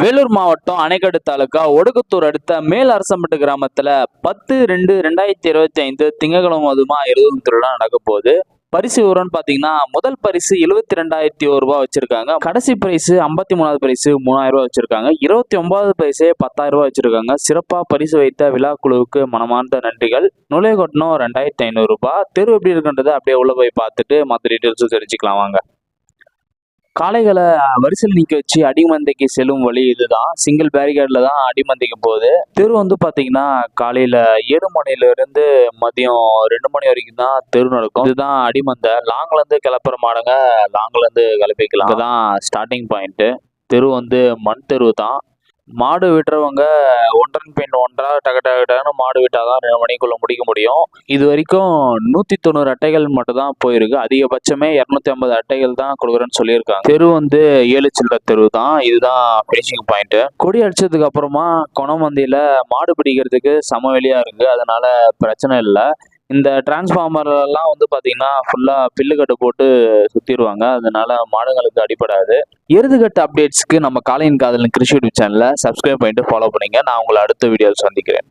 வேலூர் மாவட்டம் அணைக்கடு தாலுக்கா ஒடுக்குத்தூர் அடுத்த மேல் அரசம்பட்டு கிராமத்துல பத்து ரெண்டு ரெண்டாயிரத்தி இருபத்தி ஐந்து திங்கக்கிழமை அதுமா எழுதும் திருவிழா நடக்க போகுது. பரிசு விவரம்னு பார்த்தீங்கன்னா முதல் பரிசு எழுபத்தி ரெண்டாயிரத்தி ஒரு ரூபாய் வச்சிருக்காங்க. கடைசி பரிசு ஐம்பத்தி மூணாவது பரிசு மூணாயிரம் ரூபாய் வச்சிருக்காங்க. இருபத்தி ஒன்பதாவது பரிசு பத்தாயிரம் ரூபாய் வச்சிருக்காங்க. சிறப்பாக பரிசு வைத்த விழா குழுவுக்கு மனமார்ந்த நன்றிகள். நுழைய கட்டணம் ரெண்டாயிரத்தி ஐநூறு ரூபாய். தெரு எப்படி இருக்குன்றதை அப்படியே உள்ள போய் பார்த்துட்டு மற்ற டீட்டெயில்ஸும் தெரிஞ்சுக்கலாம் வாங்க. காளைகளை வரிசையில் நிற்க வச்சு அடிமந்தைக்கு செல்லும் வழி இதுதான். சிங்கிள் பேரிகேட்ல தான் அடிமந்தைக்கு போகுது. தெரு வந்து பார்த்தீங்கன்னா காலையில் ஏழு மணில இருந்து மதியம் ரெண்டு மணி வரைக்கும் தான் தெரு நடக்கும். இதுதான் அடிமந்தை. லாங்ல இருந்து கிளப்புற மாடுங்க லாங்ல இருந்து கிளப்பிக்கலாம். இதுதான் ஸ்டார்டிங் பாயிண்ட்டு தெரு வந்து மண் தெரு தான். மாடு விட்டுறவங்க ஒன்றன் பின் ஒன்றா டக டக டகன்னு மாடு விட்டால் தான் ரெண்டு மணிக்குள்ள முடிக்க முடியும். இது வரைக்கும் நூற்றி தொண்ணூறு அட்டைகள் மட்டும் தான் போயிருக்கு. அதிகபட்சமே இரநூத்தி ஐம்பது அட்டைகள் தான் கொடுக்குறேன்னு சொல்லியிருக்காங்க. தெரு வந்து ஏழு சில்லற தெரு தான். இதுதான் ஃபினிஷிங் பாயிண்ட் கொடி அடிச்சதுக்கு அப்புறமா குணமந்தியில் மாடு பிடிக்கிறதுக்கு சமவெளியாக இருக்குது அதனால பிரச்சனை இல்லை. இந்த டிரான்ஸ்ஃபார்மர்லாம் வந்து பார்த்தீங்கன்னா ஃபுல்லாக பில்லுக்கட்டு போட்டு சுற்றிடுவாங்க அதனால மாடுங்களுக்கு அடிப்படாது எருதுகட்டு அப்டேட்ஸ்க்கு நம்ம காலையின் காதலின் கிருஷி யூடியூப் சேனலை சப்ஸ்கிரைப் பண்ணிட்டு ஃபாலோ பண்ணிங்க. நான் உங்களை அடுத்த வீடியோவில் சந்திக்கிறேன்.